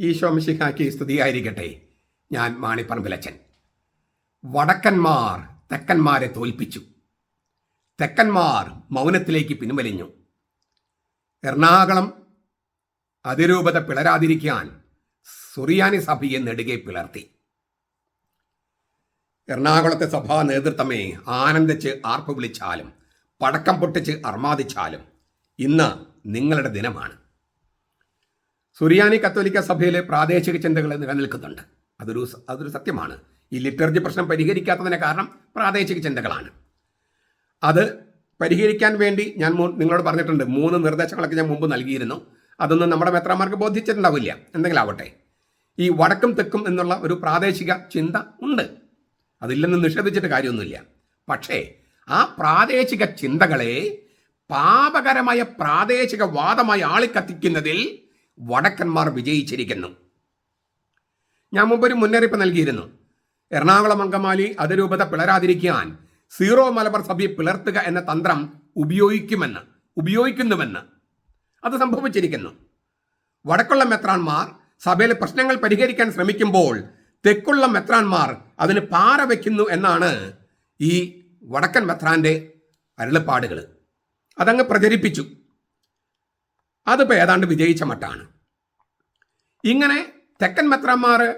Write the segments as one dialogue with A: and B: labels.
A: ഈശോ മിശിഹാക്കി സ്തുതിയായിരിക്കട്ടെ. ഞാൻ മാണിപ്പറമ്പിലച്ചൻ വടക്കന്മാർ തെക്കന്മാരെ തോൽപ്പിച്ചു. തെക്കന്മാർ മൗനത്തിലേക്ക് പിൻവലിഞ്ഞു. എറണാകുളം അതിരൂപത പിളരാതിരിക്കാൻ സുറിയാനി സഭയെ നെടുകെ പിളർത്തി. എറണാകുളത്തെ സഭാ നേതൃത്വമേ ആനന്ദിച്ച് ആർപ്പ് വിളിച്ചാലും പടക്കം പൊട്ടിച്ച് അർമാദിച്ചാലും ഇന്ന് നിങ്ങളുടെ ദിനമാണ്. സുറിയാനി കത്തോലിക്ക സഭയിലെ പ്രാദേശിക ചിന്തകൾ നിലനിൽക്കുന്നുണ്ട്. അതൊരു അതൊരു സത്യമാണ്. ഈ ലിറ്റർജി പ്രശ്നം പരിഹരിക്കാത്തതിന് കാരണം പ്രാദേശിക ചിന്തകളാണ്. അത് പരിഹരിക്കാൻ വേണ്ടി ഞാൻ നിങ്ങളോട് പറഞ്ഞിട്ടുണ്ട്. മൂന്ന് നിർദ്ദേശങ്ങളൊക്കെ ഞാൻ മുമ്പ് നൽകിയിരുന്നു. അതൊന്നും നമ്മുടെ മെത്രാമാർക്ക് ബോധിച്ചിട്ടുണ്ടാവില്ല. എന്തെങ്കിലും ആവട്ടെ. ഈ വടക്കും തെക്കും എന്നുള്ള ഒരു പ്രാദേശിക ചിന്ത ഉണ്ട്. അതില്ലെന്ന് നിഷേധിച്ചിട്ട് കാര്യമൊന്നുമില്ല. പക്ഷേ ആ പ്രാദേശിക ചിന്തകളെ പാപകരമായ പ്രാദേശിക വാദമായി ആളിക്കത്തിക്കുന്നതിൽ വടക്കന്മാർ വിജയിച്ചിരിക്കുന്നു. ഞാൻ മുമ്പൊരു മുന്നറിയിപ്പ് നൽകിയിരുന്നു. എറണാകുളം അങ്കമാലി അതിരൂപത പിളരാതിരിക്കാൻ സീറോ മലബാർ സഭയെ പിളർത്തുക എന്ന തന്ത്രം ഉപയോഗിക്കുമെന്ന് ഉപയോഗിക്കുന്നുവെന്ന് അത് സംഭവിച്ചിരിക്കുന്നു. വടക്കുള്ള മെത്രാന്മാർ സഭയിലെ പ്രശ്നങ്ങൾ പരിഹരിക്കാൻ ശ്രമിക്കുമ്പോൾ തെക്കുള്ള മെത്രാന്മാർ അതിന് പാറ വയ്ക്കുന്നു എന്നാണ് ഈ വടക്കൻ മെത്രാന്റെ അരുളപ്പാടുകൾ അതങ്ങ് പ്രചരിപ്പിച്ചു. അതിപ്പോൾ ഏതാണ്ട് വിജയിച്ച മട്ടാണ്. ഇങ്ങനെ തെക്കൻ മെത്രാന്മാർ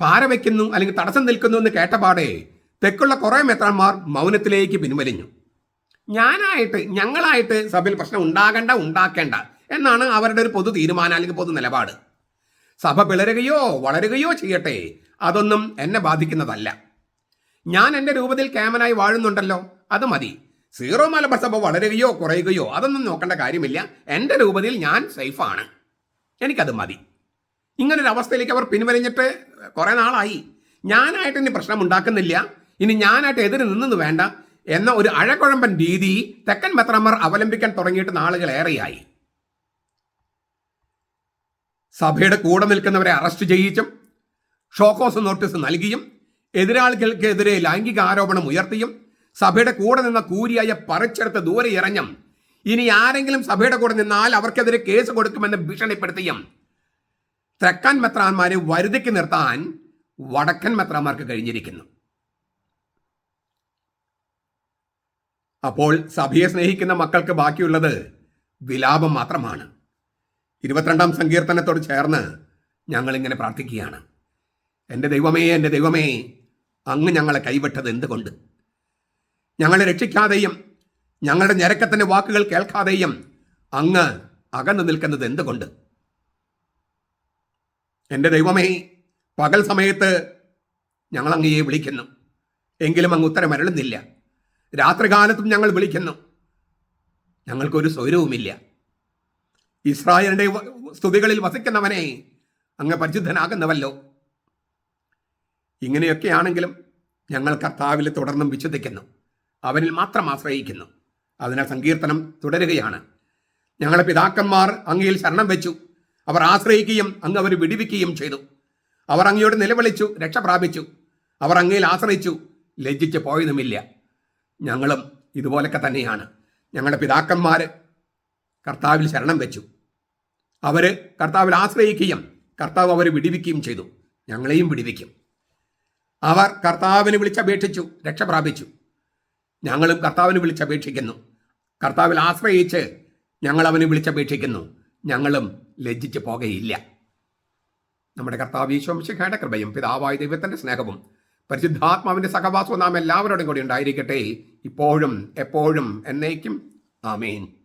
A: പാര വയ്ക്കുന്നു അല്ലെങ്കിൽ തടസ്സം നിൽക്കുന്നു എന്ന് കേട്ടപാടെ തെക്കുള്ള കുറേ മെത്രാന്മാർ മൗനത്തിലേക്ക് പിൻവലിഞ്ഞു. ഞാനായിട്ട് ഞങ്ങളായിട്ട് സഭയിൽ പ്രശ്നം ഉണ്ടാകണ്ട ഉണ്ടാക്കേണ്ട എന്നാണ് അവരുടെ ഒരു പൊതു തീരുമാനം അല്ലെങ്കിൽ പൊതു നിലപാട്. സഭ പിളരുകയോ വളരുകയോ ചെയ്യട്ടെ അതൊന്നും എന്നെ ബാധിക്കുന്നതല്ല. ഞാൻ എന്റെ രൂപത്തിൽ ക്യാമനായി വാഴുന്നുണ്ടല്ലോ അത് മതി. സീറോ മലബാർ സഭ വളരുകയോ കുറയുകയോ അതൊന്നും നോക്കേണ്ട കാര്യമില്ല. എന്റെ രൂപതയിൽ ഞാൻ സേഫാണ്. എനിക്കത് മതി. ഇങ്ങനൊരു അവസ്ഥയിലേക്ക് അവർ പിൻവലിഞ്ഞിട്ട് കുറേ നാളായി. ഞാനായിട്ട് ഇനി പ്രശ്നം ഉണ്ടാക്കുന്നില്ല ഇനി ഞാനായിട്ട് എതിര് നിന്നെന്ന് വേണ്ട എന്ന ഒരു അഴക്കുഴമ്പൻ രീതി തെക്കൻ മെത്രമാർ അവലംബിക്കാൻ തുടങ്ങിയിട്ട് നാളുകളേറെയായി. സഭയുടെ കൂടെ നിൽക്കുന്നവരെ അറസ്റ്റ് ചെയ്യിച്ചും ഷോക്കോസ് നോട്ടീസ് നൽകിയും എതിരാളികൾക്കെതിരെ ലൈംഗിക ആരോപണം ഉയർത്തിയും സഭയുടെ കൂടെ നിന്ന കൂരിയായ പറിച്ചെടുത്ത് ദൂരെ ഇറങ്ങും ഇനി ആരെങ്കിലും സഭയുടെ കൂടെ നിന്നാൽ അവർക്കെതിരെ കേസ് കൊടുക്കുമെന്ന് ഭീഷണിപ്പെടുത്തിയും. തെക്കൻ മെത്രാന്മാരെ വരുതിക്ക് നിർത്താൻ വടക്കൻ മെത്രാന്മാർക്ക് കഴിഞ്ഞിരിക്കുന്നു. അപ്പോൾ സഭയെ സ്നേഹിക്കുന്ന മക്കൾക്ക് ബാക്കിയുള്ളത് വിലാപം മാത്രമാണ്. ഇരുപത്തിരണ്ടാം സങ്കീർത്തനത്തോട് ചേർന്ന് ഞങ്ങൾ ഇങ്ങനെ പ്രാർത്ഥിക്കുകയാണ്. എന്റെ ദൈവമേ എന്റെ ദൈവമേ അങ്ങ് ഞങ്ങളെ കൈവിട്ടത് എന്തുകൊണ്ട്? ഞങ്ങളെ രക്ഷിക്കാതെയും ഞങ്ങളുടെ ഞരക്കത്തിന്റെ വാക്കുകൾ കേൾക്കാതെയും അങ്ങ് അകന്നു നിൽക്കുന്നത് എന്തുകൊണ്ട്? എന്റെ ദൈവമേ പകൽ സമയത്ത് ഞങ്ങൾ അങ്ങയെ വിളിക്കുന്നു. എങ്കിലും അങ്ങ് ഉത്തരം അരളുന്നില്ല രാത്രികാലത്തും ഞങ്ങൾ വിളിക്കുന്നു. ഞങ്ങൾക്കൊരു സ്വരവുമില്ല. ഇസ്രായേലിന്റെ വ- സ്തുതികളിൽ വസിക്കുന്നവനെ അങ്ങ് പരിശുദ്ധനാകുന്നവല്ലോ. ഇങ്ങനെയൊക്കെയാണെങ്കിലും ഞങ്ങൾ കർത്താവിൽ തുടർന്നും വിശ്വസിക്കുന്നു. അവനിൽ മാത്രം ആശ്രയിക്കുന്നു. അതിനാൽ സങ്കീർത്തനം തുടരുകയാണ്. ഞങ്ങളുടെ പിതാക്കന്മാർ അങ്ങയിൽ ശരണം വെച്ചു. അവർ ആശ്രയിക്കുകയും അങ്ങ് അവർ വിടിവിക്കുകയും ചെയ്തു. അവർ അങ്ങയോട് നിലവിളിച്ചു രക്ഷ പ്രാപിച്ചു. അവർ അങ്ങയിൽ ആശ്രയിച്ചു ലജ്ജിച്ച് പോയതുമില്ല. ഞങ്ങളും ഇതുപോലൊക്കെ തന്നെയാണ്. ഞങ്ങളുടെ പിതാക്കന്മാർ കർത്താവിൽ ശരണം വെച്ചു. അവർ കർത്താവിൽ ആശ്രയിക്കുകയും കർത്താവ് അവരെ വിടിവിക്കുകയും ചെയ്തു. ഞങ്ങളെയും വിടിവിക്കും. അവർ കർത്താവിന് വിളിച്ചപേക്ഷിച്ചു രക്ഷ പ്രാപിച്ചു. ഞങ്ങളും കർത്താവിന് വിളിച്ചപേക്ഷിക്കുന്നു കർത്താവിൽ ആശ്രയിച്ച് ഞങ്ങൾ അവന് വിളിച്ചപേക്ഷിക്കുന്നു ഞങ്ങളും ലജ്ജിച്ച് പോകയില്ല. നമ്മുടെ കർത്താവ് ഈശോംശിഖയുടെ കൃപയും പിതാവായ ദൈവത്തിന്റെ സ്നേഹവും പരിശുദ്ധാത്മാവിന്റെ സഹവാസവും നാം എല്ലാവരോടും കൂടി ഉണ്ടായിരിക്കട്ടെ. ഇപ്പോഴും എപ്പോഴും എന്നേക്കും. ആമേൻ.